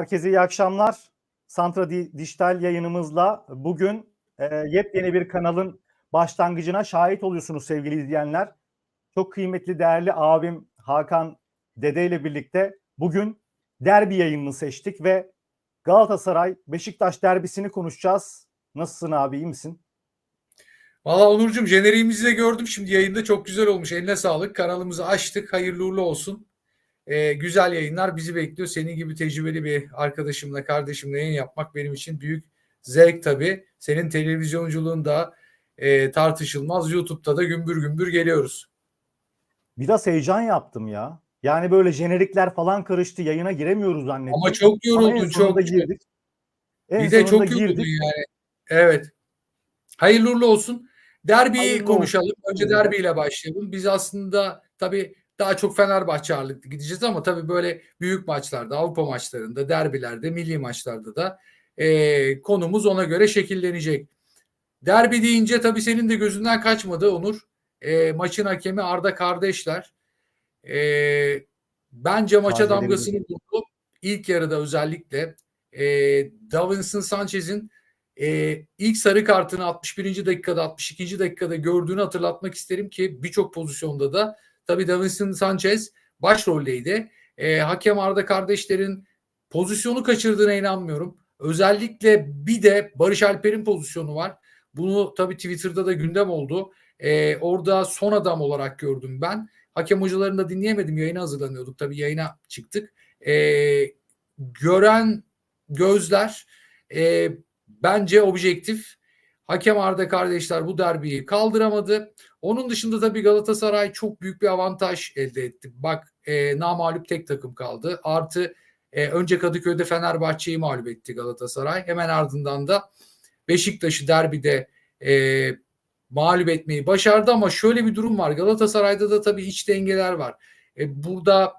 Herkese iyi akşamlar. Santra Di- Dijital yayınımızla bugün e, yepyeni bir kanalın başlangıcına şahit oluyorsunuz sevgili izleyenler. Çok kıymetli, değerli abim Hakan Dede ile birlikte bugün derbi yayınını seçtik ve Galatasaray Beşiktaş derbisini konuşacağız. Nasılsın abi, iyi misin? Valla Onurcuğum jeneriğimizi de gördüm şimdi yayında çok güzel olmuş. Eline sağlık. Kanalımızı açtık. Hayırlı uğurlu olsun. Ee, güzel yayınlar bizi bekliyor. Senin gibi tecrübeli bir arkadaşımla, kardeşimle yayın yapmak benim için büyük zevk tabii. Senin televizyonculuğun da e, tartışılmaz. YouTube'da da gümbür gümbür geliyoruz. Biraz heyecan yaptım ya. Yani böyle jenerikler falan karıştı. Yayına giremiyoruz zannettim. Ama çok Ama yoruldun sonunda çok. girdik. En Bir de çok yoruldun girdik. yani. Evet. Hayırlı uğurlu olsun. Derbiyi Hayırlı konuşalım. olsun. Önce derbiyle başlayalım. Biz aslında tabii daha çok Fenerbahçe ağırlıklı gideceğiz ama tabii böyle büyük maçlarda, Avrupa maçlarında, derbilerde, milli maçlarda da e, konumuz ona göre şekillenecek. Derbi deyince tabii senin de gözünden kaçmadı Onur. E, maçın hakemi Arda Kardeşler. E, bence maça Fark damgasını vurdu. İlk yarıda özellikle e, Davinson Sanchez'in e, ilk sarı kartını 61. dakikada 62. dakikada gördüğünü hatırlatmak isterim ki birçok pozisyonda da tabii Davinson Sanchez başroldeydi. E, hakem Arda kardeşlerin pozisyonu kaçırdığına inanmıyorum. Özellikle bir de Barış Alper'in pozisyonu var. Bunu tabii Twitter'da da gündem oldu. E, orada son adam olarak gördüm ben. Hakem hocalarını da dinleyemedim. Yayına hazırlanıyorduk. Tabii yayına çıktık. E, gören gözler e, bence objektif. Hakem Arda kardeşler bu derbiyi kaldıramadı. Onun dışında tabii Galatasaray çok büyük bir avantaj elde etti. Bak e, namalup tek takım kaldı. Artı e, önce Kadıköy'de Fenerbahçe'yi mağlup etti Galatasaray. Hemen ardından da Beşiktaş'ı derbide e, mağlup etmeyi başardı ama şöyle bir durum var. Galatasaray'da da tabii iç dengeler var. E, burada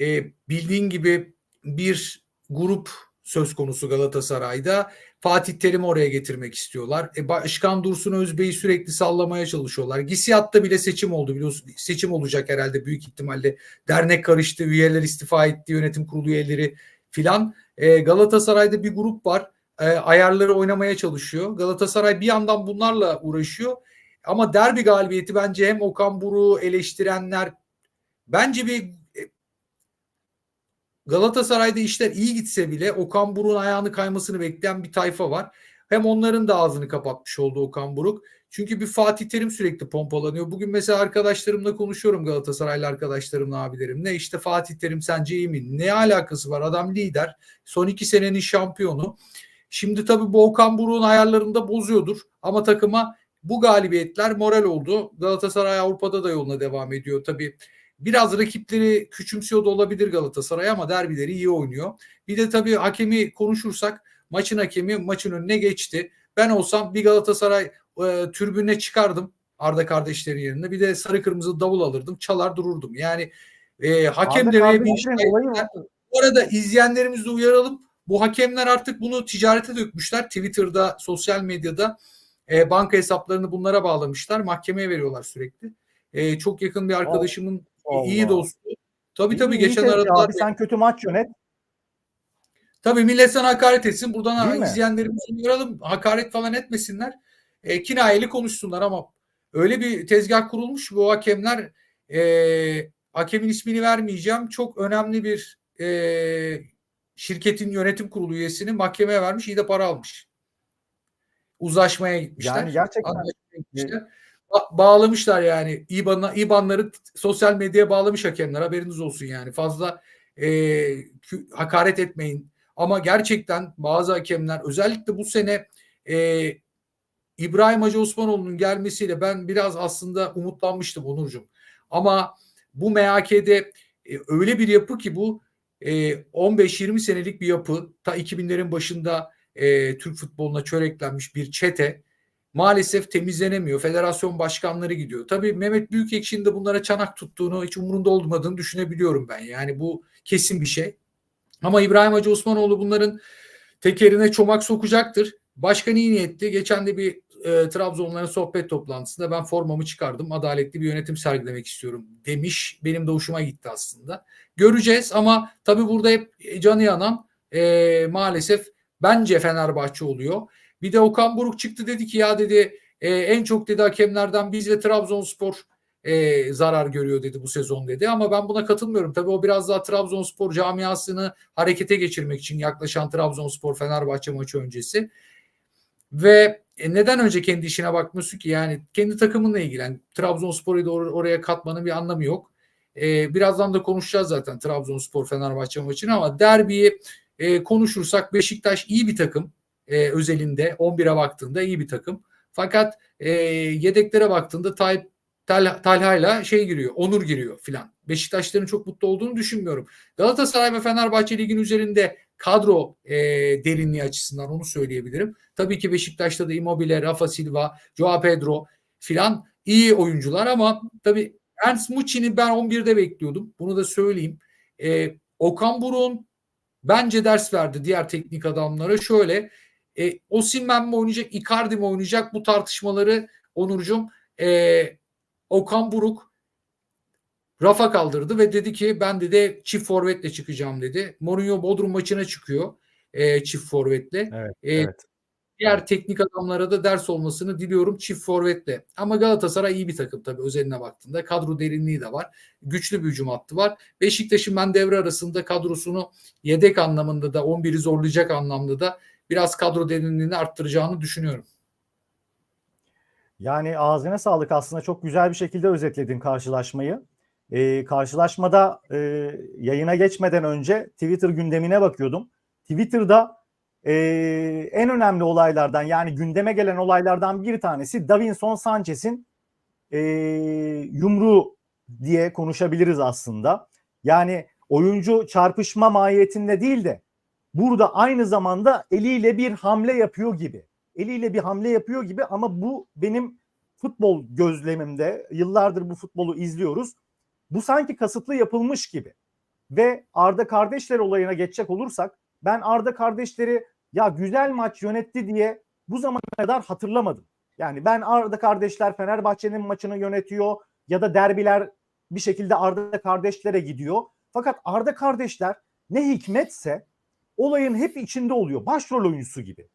e, bildiğin gibi bir grup söz konusu Galatasaray'da. Fatih Terim'i oraya getirmek istiyorlar. E, Başkan Dursun Özbey'i sürekli sallamaya çalışıyorlar. Gisiyatta bile seçim oldu biliyorsun. Seçim olacak herhalde büyük ihtimalle. Dernek karıştı, üyeler istifa etti, yönetim kurulu üyeleri filan. E, Galatasaray'da bir grup var. E, ayarları oynamaya çalışıyor. Galatasaray bir yandan bunlarla uğraşıyor. Ama derbi galibiyeti bence hem Okan Buruk'u eleştirenler bence bir Galatasaray'da işler iyi gitse bile Okan Buruk'un ayağını kaymasını bekleyen bir tayfa var. Hem onların da ağzını kapatmış oldu Okan Buruk. Çünkü bir Fatih Terim sürekli pompalanıyor. Bugün mesela arkadaşlarımla konuşuyorum Galatasaraylı arkadaşlarımla abilerimle. İşte Fatih Terim sence iyi mi? Ne alakası var? Adam lider. Son iki senenin şampiyonu. Şimdi tabii bu Okan Buruk'un ayarlarını da bozuyordur. Ama takıma bu galibiyetler moral oldu. Galatasaray Avrupa'da da yoluna devam ediyor. Tabii Biraz rakipleri küçümsüyor da olabilir Galatasaray ama derbileri iyi oynuyor. Bir de tabii hakemi konuşursak maçın hakemi maçın önüne geçti. Ben olsam bir Galatasaray e, türbüne çıkardım Arda kardeşlerin yerine. Bir de sarı kırmızı davul alırdım. Çalar dururdum. Yani e, hakem demeye bir var. Bu arada izleyenlerimizi de uyaralım. Bu hakemler artık bunu ticarete dökmüşler. Twitter'da, sosyal medyada e, banka hesaplarını bunlara bağlamışlar. Mahkemeye veriyorlar sürekli. E, çok yakın bir arkadaşımın Allah. iyi dostu. Tabii tabii İyi geçen tezgah aradılar. Abi sen kötü maç yönet. Tabii millet sana hakaret etsin. Buradan Değil mi? izleyenlerimizi uyaralım. Hakaret falan etmesinler. E, kinayeli konuşsunlar ama öyle bir tezgah kurulmuş bu hakemler e, hakemin ismini vermeyeceğim. Çok önemli bir e, şirketin yönetim kurulu üyesini mahkemeye vermiş. iyi de para almış. Uzlaşmaya gitmişler. Yani gerçekten gitmişler. Ba- bağlamışlar yani. İBAN'a İBAN'ları sosyal medyaya bağlamış hakemler haberiniz olsun yani. Fazla e, hakaret etmeyin. Ama gerçekten bazı hakemler özellikle bu sene e, İbrahim Hacı Osmanoğlu'nun gelmesiyle ben biraz aslında umutlanmıştım Onurcuğum. Ama bu MHK'de e, öyle bir yapı ki bu e, 15-20 senelik bir yapı. Ta 2000'lerin başında e, Türk futboluna çöreklenmiş bir çete maalesef temizlenemiyor. Federasyon başkanları gidiyor. Tabii Mehmet Büyükekşi'nin de bunlara çanak tuttuğunu, hiç umurunda olmadığını düşünebiliyorum ben. Yani bu kesin bir şey. Ama İbrahim Hacı Osmanoğlu bunların tekerine çomak sokacaktır. Başkan iyi niyetli. Geçen de bir e, Trabzonların sohbet toplantısında ben formamı çıkardım. Adaletli bir yönetim sergilemek istiyorum demiş. Benim de hoşuma gitti aslında. Göreceğiz ama tabii burada hep canı yanan e, maalesef bence Fenerbahçe oluyor. Bir de Okan Buruk çıktı dedi ki ya dedi e, en çok dedi hakemlerden biz ve Trabzonspor e, zarar görüyor dedi bu sezon dedi. Ama ben buna katılmıyorum. Tabii o biraz daha Trabzonspor camiasını harekete geçirmek için yaklaşan Trabzonspor Fenerbahçe maçı öncesi. Ve e, neden önce kendi işine bakmıyorsun ki? Yani kendi takımınla ilgilen. Trabzonspor'u da or- oraya katmanın bir anlamı yok. E, birazdan da konuşacağız zaten Trabzonspor Fenerbahçe maçını ama derbiyi e, konuşursak Beşiktaş iyi bir takım. E, özelinde 11'e baktığında iyi bir takım. Fakat e, yedeklere baktığında Tayyip Tal, Talha'yla şey giriyor, Onur giriyor filan. Beşiktaşların çok mutlu olduğunu düşünmüyorum. Galatasaray ve Fenerbahçe ligin üzerinde kadro e, derinliği açısından onu söyleyebilirim. Tabii ki Beşiktaş'ta da Immobile, Rafa Silva, Joao Pedro filan iyi oyuncular ama tabii Ernst Muçi'ni ben 11'de bekliyordum. Bunu da söyleyeyim. E, Okan Buruk'un bence ders verdi diğer teknik adamlara. Şöyle e, Osimhen mi oynayacak, Icardi mi oynayacak bu tartışmaları Onurcuğum e, Okan Buruk rafa kaldırdı ve dedi ki ben de çift forvetle çıkacağım dedi. Mourinho Bodrum maçına çıkıyor e, çift forvetle. Evet, E, evet. Diğer teknik adamlara da ders olmasını diliyorum çift forvetle. Ama Galatasaray iyi bir takım tabii özeline baktığında. Kadro derinliği de var. Güçlü bir hücum hattı var. Beşiktaş'ın ben devre arasında kadrosunu yedek anlamında da 11'i zorlayacak anlamda da biraz kadro derinliğini arttıracağını düşünüyorum. Yani ağzına sağlık aslında çok güzel bir şekilde özetledin karşılaşmayı. Ee, karşılaşmada e, yayına geçmeden önce Twitter gündemine bakıyordum. Twitter'da e, en önemli olaylardan yani gündeme gelen olaylardan bir tanesi Davinson Sanchez'in e, yumruğu diye konuşabiliriz aslında. Yani oyuncu çarpışma mahiyetinde değil de burada aynı zamanda eliyle bir hamle yapıyor gibi eliyle bir hamle yapıyor gibi ama bu benim futbol gözlemimde yıllardır bu futbolu izliyoruz. Bu sanki kasıtlı yapılmış gibi. Ve Arda kardeşler olayına geçecek olursak ben Arda kardeşleri ya güzel maç yönetti diye bu zamana kadar hatırlamadım. Yani ben Arda kardeşler Fenerbahçe'nin maçını yönetiyor ya da derbiler bir şekilde Arda kardeşlere gidiyor. Fakat Arda kardeşler ne hikmetse olayın hep içinde oluyor. Başrol oyuncusu gibi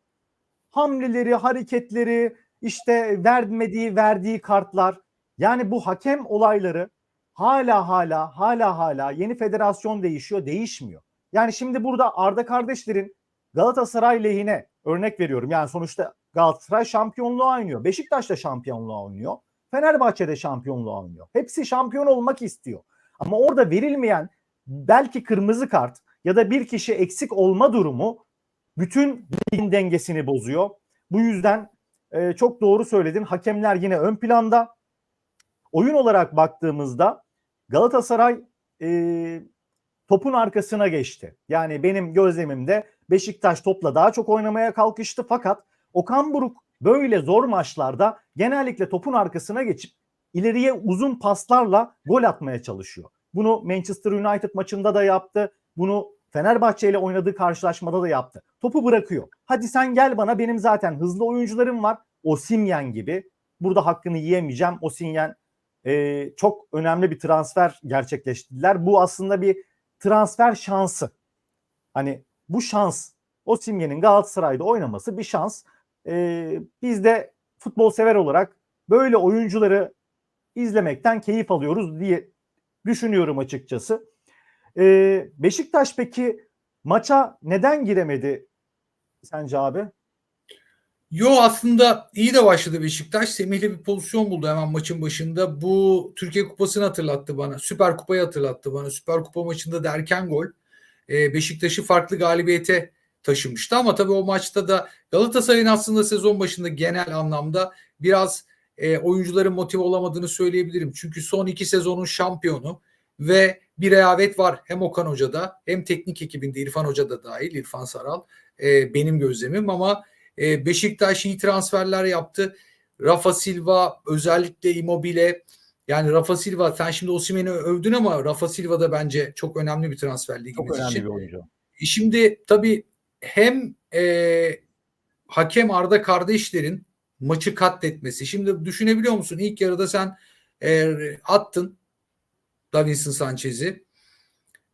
hamleleri, hareketleri, işte vermediği, verdiği kartlar. Yani bu hakem olayları hala hala hala hala yeni federasyon değişiyor, değişmiyor. Yani şimdi burada Arda kardeşlerin Galatasaray lehine örnek veriyorum. Yani sonuçta Galatasaray şampiyonluğa oynuyor. Beşiktaş da şampiyonluğa oynuyor. Fenerbahçe de şampiyonluğa oynuyor. Hepsi şampiyon olmak istiyor. Ama orada verilmeyen belki kırmızı kart ya da bir kişi eksik olma durumu bütün ligin dengesini bozuyor. Bu yüzden e, çok doğru söyledin. Hakemler yine ön planda. Oyun olarak baktığımızda Galatasaray e, topun arkasına geçti. Yani benim gözlemimde Beşiktaş topla daha çok oynamaya kalkıştı fakat Okan Buruk böyle zor maçlarda genellikle topun arkasına geçip ileriye uzun paslarla gol atmaya çalışıyor. Bunu Manchester United maçında da yaptı. Bunu Fenerbahçe ile oynadığı karşılaşmada da yaptı. Topu bırakıyor. Hadi sen gel bana benim zaten hızlı oyuncularım var. Osimhen gibi. Burada hakkını yiyemeyeceğim. Osimhen e, çok önemli bir transfer gerçekleştirdiler. Bu aslında bir transfer şansı. Hani bu şans Osimhen'in Galatasaray'da oynaması bir şans. E, biz de futbol sever olarak böyle oyuncuları izlemekten keyif alıyoruz diye düşünüyorum açıkçası. Ee, Beşiktaş peki maça neden giremedi sence abi? Yo aslında iyi de başladı Beşiktaş. Semih'le bir pozisyon buldu hemen maçın başında. Bu Türkiye Kupası'nı hatırlattı bana. Süper Kupa'yı hatırlattı bana. Süper Kupa maçında da erken gol. Ee, Beşiktaş'ı farklı galibiyete taşımıştı ama tabii o maçta da Galatasaray'ın aslında sezon başında genel anlamda biraz e, oyuncuların motive olamadığını söyleyebilirim. Çünkü son iki sezonun şampiyonu ve bir rehavet var hem Okan Hoca'da hem teknik ekibinde İrfan Hoca da dahil İrfan Saral e, benim gözlemim ama e, Beşiktaş iyi transferler yaptı. Rafa Silva özellikle Immobile yani Rafa Silva sen şimdi Osimhen'i övdün ama Rafa Silva da bence çok önemli bir transfer ligimiz Çok önemli için. bir oyuncu. Şimdi tabii hem e, hakem Arda kardeşlerin maçı katletmesi. Şimdi düşünebiliyor musun? İlk yarıda sen e, attın Davinson Sanchez'i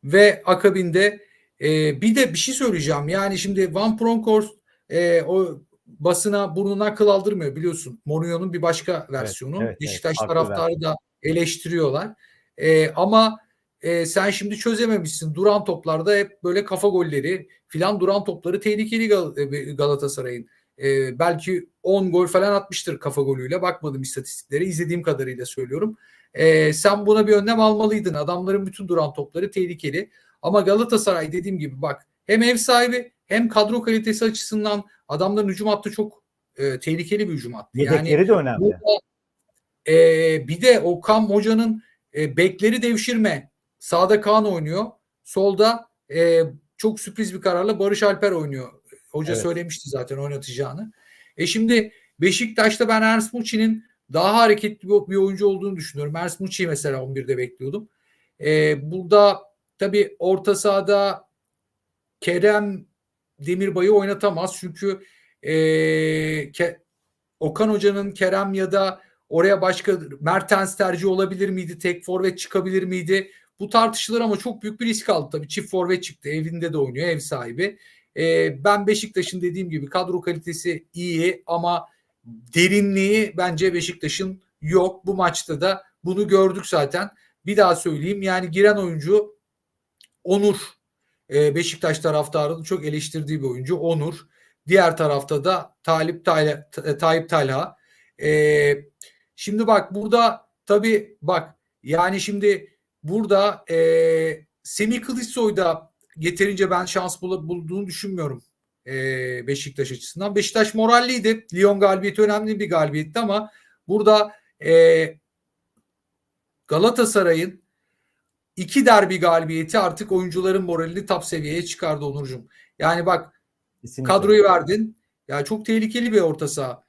ve akabinde e, bir de bir şey söyleyeceğim. Yani şimdi Van Bronckhorst e, o basına burnuna kıl aldırmıyor biliyorsun. Mourinho'nun bir başka versiyonu. evet, evet, Beşiktaş farklı taraftarı da eleştiriyorlar. E, ama e, sen şimdi çözememişsin. Duran toplarda hep böyle kafa golleri filan duran topları tehlikeli Gal- e, Galatasaray'ın. E, belki 10 gol falan atmıştır kafa golüyle. Bakmadım istatistiklere. izlediğim kadarıyla söylüyorum. E, sen buna bir önlem almalıydın. Adamların bütün duran topları tehlikeli. Ama Galatasaray dediğim gibi bak hem ev sahibi hem kadro kalitesi açısından adamların hücum hattı çok e, tehlikeli bir hücum hattı. Yedekleri de önemli. Burada, e, bir de Okan Hoca'nın e, bekleri devşirme. Sağda Kaan oynuyor. Solda e, çok sürpriz bir kararla Barış Alper oynuyor. Hoca Evet. söylemişti zaten oynatacağını. E şimdi Beşiktaş'ta ben Ernst Muçi'nin daha hareketli bir, oyuncu olduğunu düşünüyorum. Ernst Muçi'yi mesela 11'de bekliyordum. E, burada tabii orta sahada Kerem Demirbay'ı oynatamaz. Çünkü e, Ke- Okan Hoca'nın Kerem ya da oraya başka Mertens tercih olabilir miydi? Tek forvet çıkabilir miydi? Bu tartışılır ama çok büyük bir risk aldı tabii. Çift forvet çıktı. Evinde de oynuyor. Ev sahibi. E, ben Beşiktaş'ın dediğim gibi kadro kalitesi iyi ama derinliği bence Beşiktaş'ın yok. Bu maçta da bunu gördük zaten. Bir daha söyleyeyim. Yani giren oyuncu Onur. E, Beşiktaş taraftarının çok eleştirdiği bir oyuncu Onur. Diğer tarafta da Talip Tayla, Ta- Tayyip Talha. E, şimdi bak burada tabii bak yani şimdi burada e, Semih Kılıçsoy da yeterince ben şans bul- bulduğunu düşünmüyorum e, Beşiktaş açısından. Beşiktaş moralliydi. Lyon galibiyeti önemli bir galibiyetti ama burada e, Galatasaray'ın iki derbi galibiyeti artık oyuncuların moralini top seviyeye çıkardı Onurcuğum. Yani bak Kesinlikle. kadroyu verdin. Ya çok tehlikeli bir orta saha.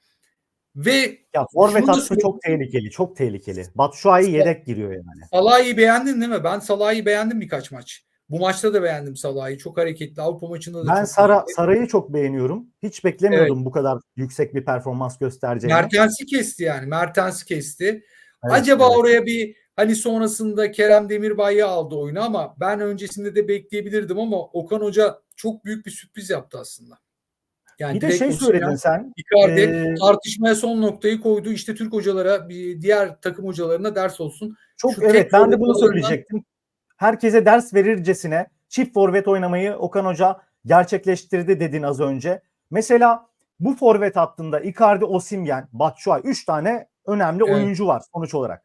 Ve Ya forvet hattı çok tehlikeli. Çok tehlikeli. Batshuayi yedek giriyor yani. Salah'ı beğendin değil mi? Ben Salah'ı beğendim birkaç maç. Bu maçta da beğendim Salah'ı. Çok hareketli. Avrupa maçında da Ben çok Sara hareketli. Saray'ı çok beğeniyorum. Hiç beklemiyordum bu kadar yüksek bir performans göstereceğini. Mertens'i kesti yani. Mertens'i kesti. Evet, Acaba evet. oraya bir hani sonrasında Kerem Demirbay'ı aldı oyunu ama ben öncesinde de bekleyebilirdim ama Okan Hoca çok büyük bir sürpriz yaptı aslında. Yani Bir de şey söyledin sen. Icardi Ee, tartışmaya son noktayı koydu. İşte Türk hocalara, bir diğer takım hocalarına ders olsun. Çok Şu evet ben de bunu söyleyecektim. Herkese ders verircesine çift forvet oynamayı Okan Hoca gerçekleştirdi dedin az önce. Mesela bu forvet hattında Icardi, Osimhen, Batshuayi 3 tane önemli Evet. oyuncu var sonuç olarak.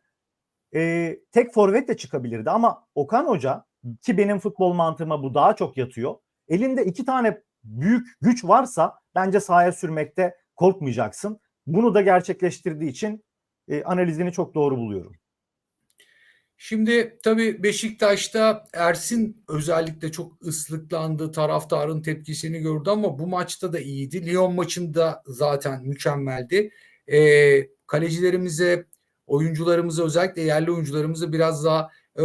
Ee, tek forvet de çıkabilirdi ama Okan Hoca ki benim futbol mantığıma bu daha çok yatıyor. Elinde iki tane büyük güç varsa bence sahaya sürmekte korkmayacaksın. Bunu da gerçekleştirdiği için e, analizini çok doğru buluyorum. Şimdi tabii Beşiktaş'ta Ersin özellikle çok ıslıklandı. Taraftarın tepkisini gördü ama bu maçta da iyiydi. Lyon maçında zaten mükemmeldi. Ee, kalecilerimize, oyuncularımıza özellikle yerli oyuncularımıza biraz daha e,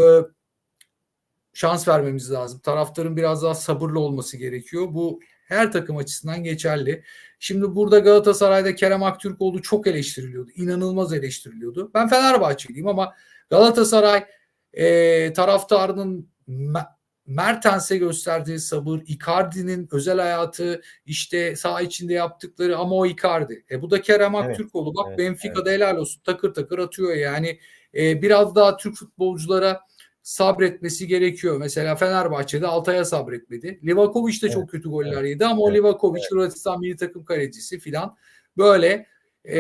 şans vermemiz lazım. Taraftarın biraz daha sabırlı olması gerekiyor. Bu her takım açısından geçerli. Şimdi burada Galatasaray'da Kerem Aktürkoğlu çok eleştiriliyordu. İnanılmaz eleştiriliyordu. Ben Fenerbahçeliyim ama Galatasaray e, taraftarının Me- Mertens'e gösterdiği sabır, Icardi'nin özel hayatı, işte saha içinde yaptıkları ama o Icardi. E, bu da Kerem Evet, Aktürkoğlu. Bak evet, Benfica'da helal olsun. Takır takır atıyor yani. E, biraz daha Türk futbolculara sabretmesi gerekiyor. Mesela Fenerbahçe'de Altay'a sabretmedi. Livakovic de Evet, çok kötü goller evet, yedi ama o evet, Livakovic Hırvatistan milli takım kalecisi filan. Böyle e,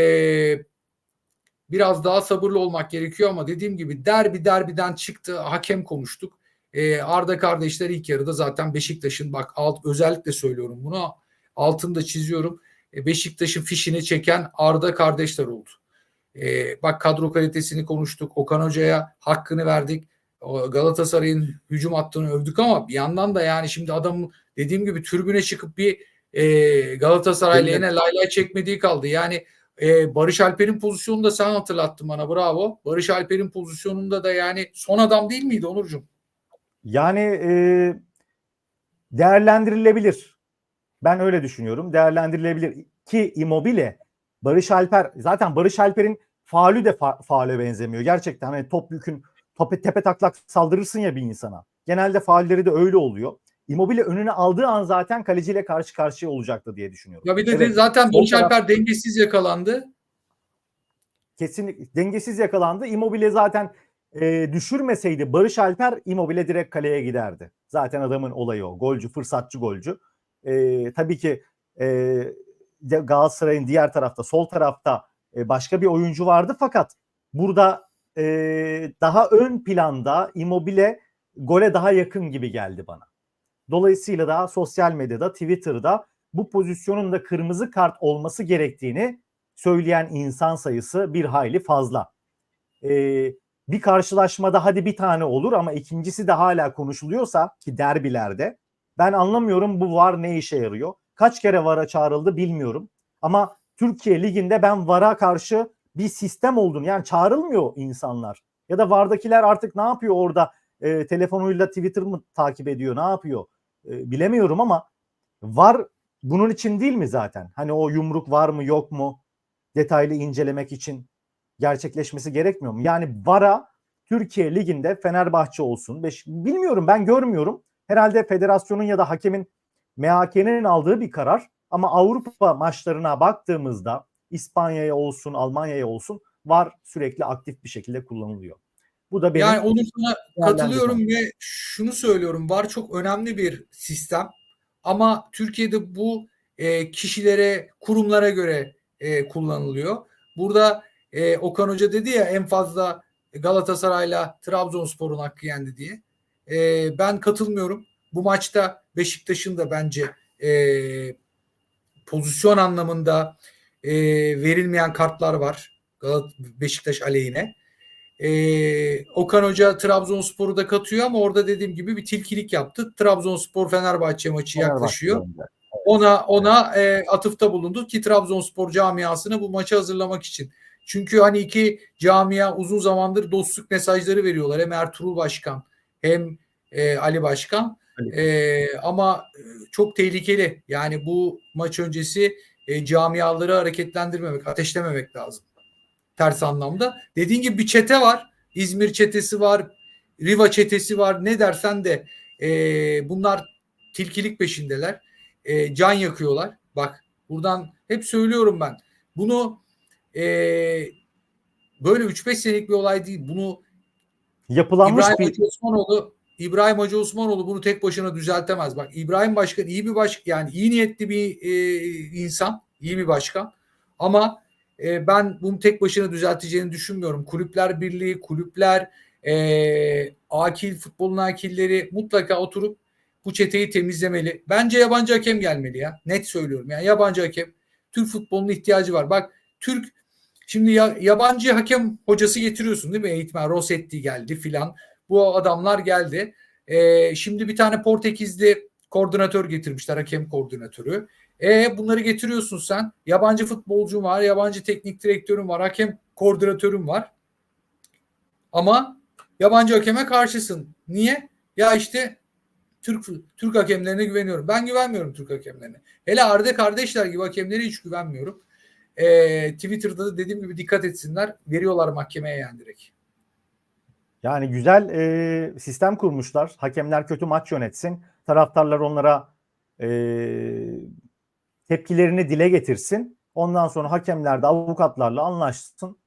biraz daha sabırlı olmak gerekiyor ama dediğim gibi derbi derbiden çıktı. Hakem konuştuk. E, Arda kardeşler ilk yarıda zaten Beşiktaş'ın bak alt, özellikle söylüyorum bunu altında çiziyorum. E, Beşiktaş'ın fişini çeken Arda kardeşler oldu. E, bak kadro kalitesini konuştuk. Okan Hoca'ya hakkını verdik. Galatasaray'ın hücum hattını övdük ama bir yandan da yani şimdi adam dediğim gibi tribüne çıkıp bir e, Galatasaray lehine lay lay çekmediği kaldı. Yani e, Barış Alper'in pozisyonunu da sen hatırlattın bana bravo. Barış Alper'in pozisyonunda da yani son adam değil miydi Onurcuğum? Yani e, değerlendirilebilir. Ben öyle düşünüyorum. Değerlendirilebilir. ki Immobile, Barış Alper zaten Barış Alper'in faulü de fa- faule benzemiyor. Gerçekten hani top yükün tope, tepe taklak saldırırsın ya bir insana. Genelde faulleri de öyle oluyor. Immobile önüne aldığı an zaten kaleciyle karşı karşıya olacaktı diye düşünüyorum. Ya bir de Evet, zaten Barış taraf- Alper dengesiz yakalandı. kesinlikle dengesiz yakalandı. Immobile zaten e, düşürmeseydi Barış Alper Immobile direkt kaleye giderdi. Zaten adamın olayı o. Golcü, fırsatçı golcü. E, tabii ki e, Galatasaray'ın diğer tarafta, sol tarafta e, başka bir oyuncu vardı fakat burada e, daha ön planda Immobile gole daha yakın gibi geldi bana. Dolayısıyla da sosyal medyada, Twitter'da bu pozisyonun da kırmızı kart olması gerektiğini söyleyen insan sayısı bir hayli fazla. Ee, bir karşılaşmada hadi bir tane olur ama ikincisi de hala konuşuluyorsa ki derbilerde ben anlamıyorum bu VAR ne işe yarıyor. Kaç kere VAR'a çağrıldı bilmiyorum. Ama Türkiye Ligi'nde ben VAR'a karşı bir sistem olduğunu yani çağrılmıyor insanlar. Ya da VAR'dakiler artık ne yapıyor orada e, telefonuyla Twitter mı takip ediyor ne yapıyor E, bilemiyorum ama VAR bunun için değil mi zaten? Hani o yumruk var mı yok mu detaylı incelemek için gerçekleşmesi gerekmiyor mu? Yani VAR'a Türkiye Ligi'nde Fenerbahçe olsun. Beş, bilmiyorum ben görmüyorum. Herhalde federasyonun ya da hakemin MHK'nin aldığı bir karar. Ama Avrupa maçlarına baktığımızda İspanya'ya olsun, Almanya'ya olsun VAR sürekli aktif bir şekilde kullanılıyor. Bu da benim Yani onu sana katılıyorum ve şunu söylüyorum. VAR çok önemli bir sistem. Ama Türkiye'de bu e, kişilere, kurumlara göre e, kullanılıyor. Burada e, Okan Hoca dedi ya en fazla Galatasaray'la Trabzonspor'un hakkı yendi diye. E, ben katılmıyorum. Bu maçta Beşiktaş'ın da bence e, pozisyon anlamında e, verilmeyen kartlar var. Beşiktaş aleyhine. Ee, Okan Hoca Trabzonspor'u da katıyor ama orada dediğim gibi bir tilkilik yaptı. Trabzonspor Fenerbahçe maçı yaklaşıyor. Fenerbahçe'de. Ona ona e, atıfta bulundu ki Trabzonspor camiasını bu maça hazırlamak için. Çünkü hani iki camia uzun zamandır dostluk mesajları veriyorlar. Hem Ertuğrul Başkan hem e, Ali Başkan. E, ama e, çok tehlikeli. Yani bu maç öncesi e, camiaları hareketlendirmemek, ateşlememek lazım. Ters anlamda. Dediğin gibi bir çete var. İzmir çetesi var. Riva çetesi var. Ne dersen de e, bunlar tilkilik peşindeler. E, can yakıyorlar. Bak buradan hep söylüyorum ben. Bunu e, böyle 3-5 senelik bir olay değil. Bunu Yapılanmış İbrahim bir Hacı Osmanoğlu İbrahim Hacı Osmanoğlu bunu tek başına düzeltemez. Bak İbrahim Başkan iyi bir baş yani iyi niyetli bir e, insan, iyi bir başkan. Ama e, ben bunu tek başına düzelteceğini düşünmüyorum. Kulüpler Birliği, kulüpler, e, akil futbolun akilleri mutlaka oturup bu çeteyi temizlemeli. Bence yabancı hakem gelmeli ya. Net söylüyorum. Yani yabancı hakem Türk futbolunun ihtiyacı var. Bak Türk şimdi ya, yabancı hakem hocası getiriyorsun değil mi? Eğitmen Rossetti geldi filan. Bu adamlar geldi. E, şimdi bir tane Portekizli koordinatör getirmişler. Hakem koordinatörü. E bunları getiriyorsun sen. Yabancı futbolcun var, yabancı teknik direktörün var, hakem koordinatörün var. Ama yabancı hakeme karşısın. Niye? Ya işte Türk Türk hakemlerine güveniyorum. Ben güvenmiyorum Türk hakemlerine. Hele Arda kardeşler gibi hakemlere hiç güvenmiyorum. E, Twitter'da da dediğim gibi dikkat etsinler. Veriyorlar mahkemeye yani direkt. Yani güzel e, sistem kurmuşlar. Hakemler kötü maç yönetsin. Taraftarlar onlara e, tepkilerini dile getirsin. Ondan sonra hakemler de avukatlarla anlaşsın.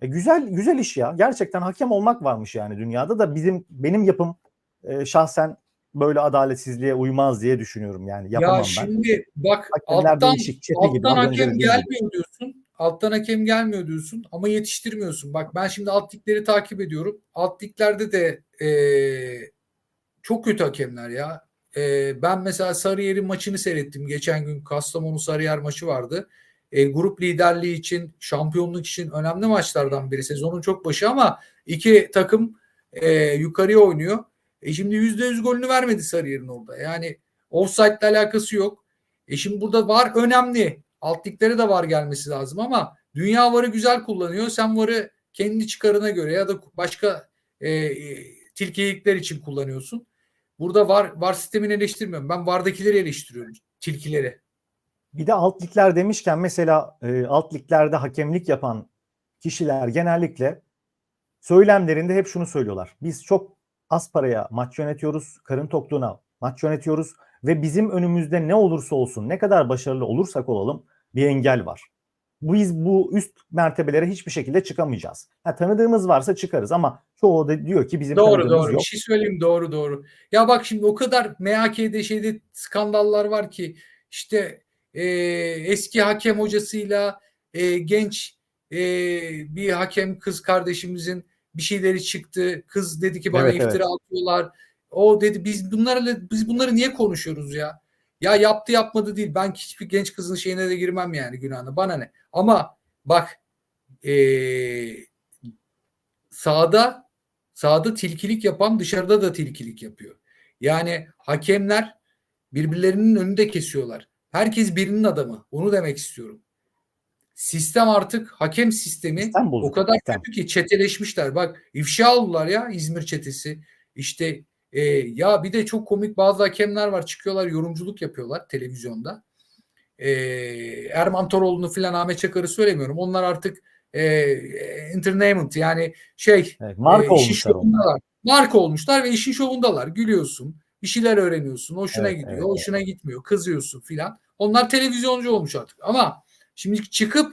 E, güzel güzel iş ya. Gerçekten hakem olmak varmış yani dünyada da bizim benim yapım e, şahsen böyle adaletsizliğe uymaz diye düşünüyorum yani yapamam ya ben. şimdi bak Hakemler alttan, değişik, gibi, alttan önce hakem dediğim gibi. gelmiyor diyorsun. Alttan hakem gelmiyor diyorsun ama yetiştirmiyorsun. Bak ben şimdi alt ligleri takip ediyorum. Alt liglerde de e, çok kötü hakemler ya. E, ben mesela Sarıyer'in maçını seyrettim. Geçen gün Kastamonu Sarıyer maçı vardı. E, grup liderliği için, şampiyonluk için önemli maçlardan biri. Sezonun çok başı ama iki takım e, yukarıya oynuyor. E şimdi %100 golünü vermedi Sarıyer'in orada. Yani offside ile alakası yok. E şimdi burada var önemli. Alt liglere de var gelmesi lazım ama dünya varı güzel kullanıyor. Sen varı kendi çıkarına göre ya da başka e, e, tilkilikler için kullanıyorsun. Burada var var sistemini eleştirmiyorum. Ben vardakileri eleştiriyorum. Tilkileri. Bir de alt ligler demişken mesela e, alt liglerde hakemlik yapan kişiler genellikle söylemlerinde hep şunu söylüyorlar. Biz çok az paraya maç yönetiyoruz, karın tokluğuna maç yönetiyoruz ve bizim önümüzde ne olursa olsun, ne kadar başarılı olursak olalım bir engel var. Biz bu üst mertebelere hiçbir şekilde çıkamayacağız. Ha, tanıdığımız varsa çıkarız ama çoğu da diyor ki bizim Doğru doğru. yok. Bir şey söyleyeyim doğru doğru. Ya bak şimdi o kadar MHK'de şeyde skandallar var ki işte e, eski hakem hocasıyla e, genç e, bir hakem kız kardeşimizin bir şeyleri çıktı. Kız dedi ki bana Evet, iftira evet. atıyorlar. O dedi biz bunlarla biz bunları niye konuşuyoruz ya? Ya yaptı yapmadı değil. Ben hiçbir genç kızın şeyine de girmem yani günahına. Bana ne? Ama bak eee sahada sahada tilkilik yapan dışarıda da tilkilik yapıyor. Yani hakemler birbirlerinin önünde kesiyorlar. Herkes birinin adamı. Onu demek istiyorum. Sistem artık hakem sistemi Sistem bozuk, o kadar sistem. kötü ki çeteleşmişler. Bak ifşa oldular ya İzmir çetesi. İşte e, ya bir de çok komik bazı hakemler var çıkıyorlar yorumculuk yapıyorlar televizyonda. E, Erman Toroğlu'nu filan Ahmet Çakar'ı söylemiyorum. Onlar artık e, entertainment yani şey Evet, marka e, olmuşlar onlar. Marka olmuşlar ve işin şovundalar. Gülüyorsun. Bir şeyler öğreniyorsun. Hoşuna Evet, gidiyor. evet, hoşuna gitmiyor. Kızıyorsun filan. Onlar televizyoncu olmuş artık. Ama şimdi çıkıp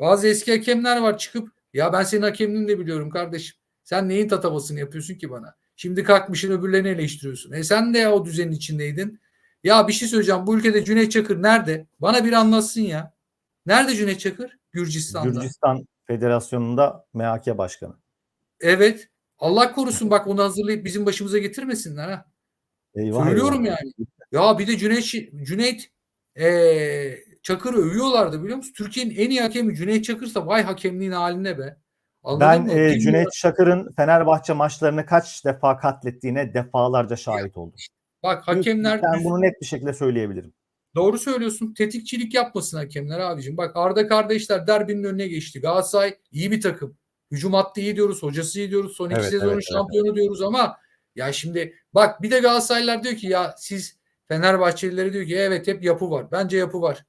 bazı eski hakemler var çıkıp ya ben senin hakemliğini de biliyorum kardeşim. Sen neyin tatavasını yapıyorsun ki bana? Şimdi kalkmışsın öbürlerini eleştiriyorsun. E sen de ya o düzenin içindeydin. Ya bir şey söyleyeceğim. Bu ülkede Cüneyt Çakır nerede? Bana bir anlatsın ya. Nerede Cüneyt Çakır? Gürcistan'da. Gürcistan Federasyonu'nda MHK Başkanı. Evet. Allah korusun bak onu hazırlayıp bizim başımıza getirmesinler ha. Eyvah Söylüyorum eyvah. yani. Ya bir de Cüneyt Cüneyt eee Çakır'ı övüyorlardı biliyor musun? Türkiye'nin en iyi hakemi Cüneyt Çakır'sa vay hakemliğin haline be. Anladın Ben e. Cüneyt Çakır'ın Fenerbahçe maçlarını kaç defa katlettiğine defalarca şahit oldum. Bak hakemler Ben bunu net bir şekilde söyleyebilirim. Doğru söylüyorsun. Tetikçilik yapmasın hakemler abicim. Bak Arda kardeşler derbinin önüne geçti. Galatasaray iyi bir takım. Hücum hattı iyi diyoruz. Hocası iyi diyoruz. Son iki Evet, sezonun evet, evet. şampiyonu diyoruz ama ya şimdi bak bir de Galatasaraylılar diyor ki ya siz Fenerbahçelileri diyor ki evet hep yapı var. Bence yapı var.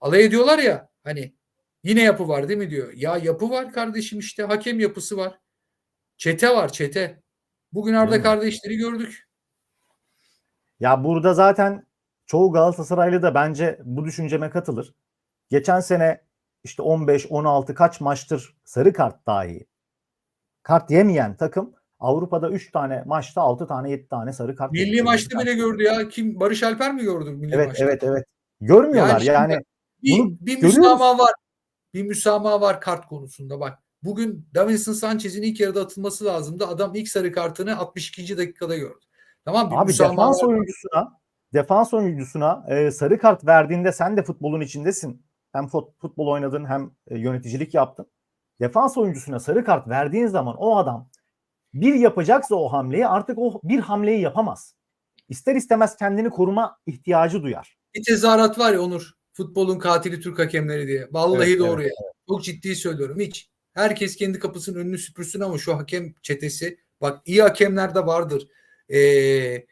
Alay ediyorlar ya hani yine yapı var değil mi diyor. Ya yapı var kardeşim işte hakem yapısı var. Çete var çete. Bugün Arda mi? kardeşleri gördük. Ya burada zaten çoğu Galatasaraylı da bence bu düşünceme katılır. Geçen sene işte 15-16 kaç maçtır sarı kart dahi kart yemeyen takım Avrupa'da 3 tane maçta 6 tane 7 tane sarı kart Milli yedi. maçta bile gördü ya. Kim Barış Alper mi gördü milli Evet maçta? evet evet. Görmüyorlar Yani yani. Bir, bunu bir müsamaha var. Bir müsamaha var kart konusunda bak. Bugün Davinson Sanchez'in ilk yarıda atılması lazımdı. Adam ilk sarı kartını 62. dakikada gördü. Tamam bir Abi defans var. oyuncusuna defans oyuncusuna e, sarı kart verdiğinde sen de futbolun içindesin. Hem fut- futbol oynadın hem e, yöneticilik yaptın. Defans oyuncusuna sarı kart verdiğin zaman o adam bir yapacaksa o hamleyi artık o bir hamleyi yapamaz. İster istemez kendini koruma ihtiyacı duyar. Bir tezahürat var ya Onur. Futbolun katili Türk hakemleri diye. Vallahi Evet, doğru ya. Çok ciddi söylüyorum. Hiç. Herkes kendi kapısının önünü süpürsün ama şu hakem çetesi bak iyi hakemler de vardır. Ee,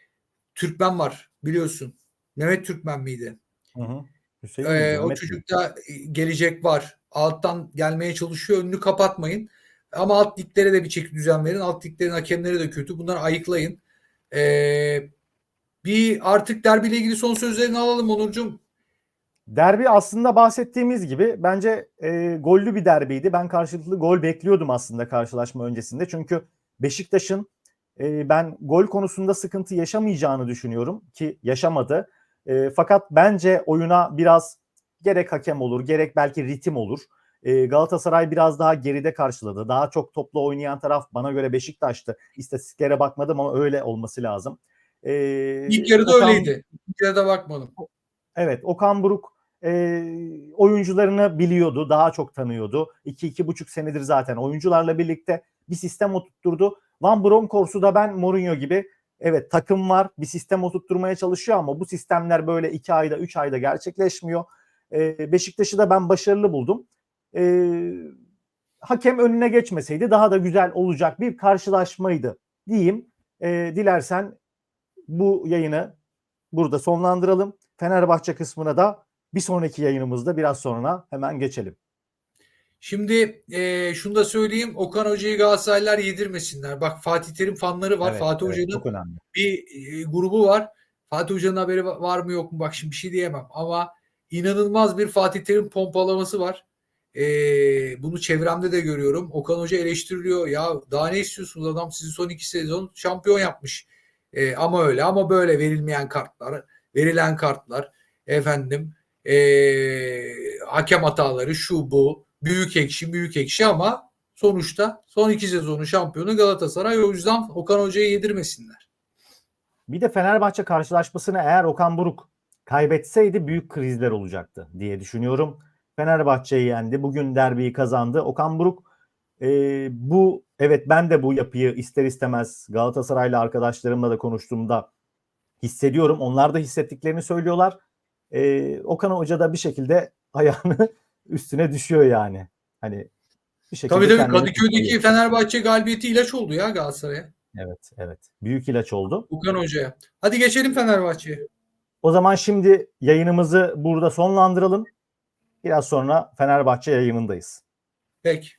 Türkmen var biliyorsun. Mehmet Türkmen miydi? Hı hı. Hüseyin Ee, miydi? o çocukta gelecek var. Alttan gelmeye çalışıyor. Önünü kapatmayın. Ama alt liglere de bir çeki düzen verin. Alt liglerin hakemleri de kötü. Bunları ayıklayın. Ee, bir artık derbiyle ilgili son sözlerini alalım Onurcuğum. Derbi aslında bahsettiğimiz gibi bence e, gollü bir derbiydi. Ben karşılıklı gol bekliyordum aslında karşılaşma öncesinde. Çünkü Beşiktaş'ın e, ben gol konusunda sıkıntı yaşamayacağını düşünüyorum ki yaşamadı. E, fakat bence oyuna biraz gerek hakem olur, gerek belki ritim olur. E, Galatasaray biraz daha geride karşıladı. Daha çok topla oynayan taraf bana göre Beşiktaş'tı. İstatistiklere bakmadım ama öyle olması lazım. E, İlk yarıda Okan- öyleydi. İlk yarıda bakmadım. Evet Okan Buruk e, oyuncularını biliyordu, daha çok tanıyordu. 2-2,5 senedir zaten oyuncularla birlikte bir sistem oturtturdu. Van Bronckhorst'u da ben Mourinho gibi evet takım var, bir sistem oturtturmaya çalışıyor ama bu sistemler böyle 2 ayda, 3 ayda gerçekleşmiyor. E, Beşiktaş'ı da ben başarılı buldum. E, hakem önüne geçmeseydi daha da güzel olacak bir karşılaşmaydı diyeyim. E, dilersen bu yayını burada sonlandıralım. Fenerbahçe kısmına da bir sonraki yayınımızda biraz sonra hemen geçelim. Şimdi e, şunu da söyleyeyim. Okan Hoca'yı Galatasaraylılar yedirmesinler. Bak Fatih Terim fanları var. Evet, Fatih evet, Hoca'nın bir e, grubu var. Fatih Hoca'nın haberi va- var mı yok mu? Bak şimdi bir şey diyemem. Ama inanılmaz bir Fatih Terim pompalaması var. E, bunu çevremde de görüyorum. Okan Hoca eleştiriliyor. Ya daha ne istiyorsunuz? Adam sizi son iki sezon şampiyon yapmış. E, ama öyle ama böyle verilmeyen kartlar, verilen kartlar efendim e, hakem hataları şu bu büyük ekşi büyük ekşi ama sonuçta son iki sezonun şampiyonu Galatasaray o yüzden Okan Hoca'yı yedirmesinler. Bir de Fenerbahçe karşılaşmasını eğer Okan Buruk kaybetseydi büyük krizler olacaktı diye düşünüyorum. Fenerbahçe'yi yendi. Bugün derbiyi kazandı. Okan Buruk e, bu evet ben de bu yapıyı ister istemez Galatasaraylı arkadaşlarımla da konuştuğumda hissediyorum. Onlar da hissettiklerini söylüyorlar. E, Okan Hoca da bir şekilde ayağını üstüne düşüyor yani. Hani bir şekilde Tabii tabii Kadıköy'deki tutuyor. Fenerbahçe galibiyeti ilaç oldu ya Galatasaray'a. Evet, evet. Büyük ilaç oldu. Okan Hoca'ya. Hadi geçelim Fenerbahçe'ye. O zaman şimdi yayınımızı burada sonlandıralım. Biraz sonra Fenerbahçe yayınındayız. Peki.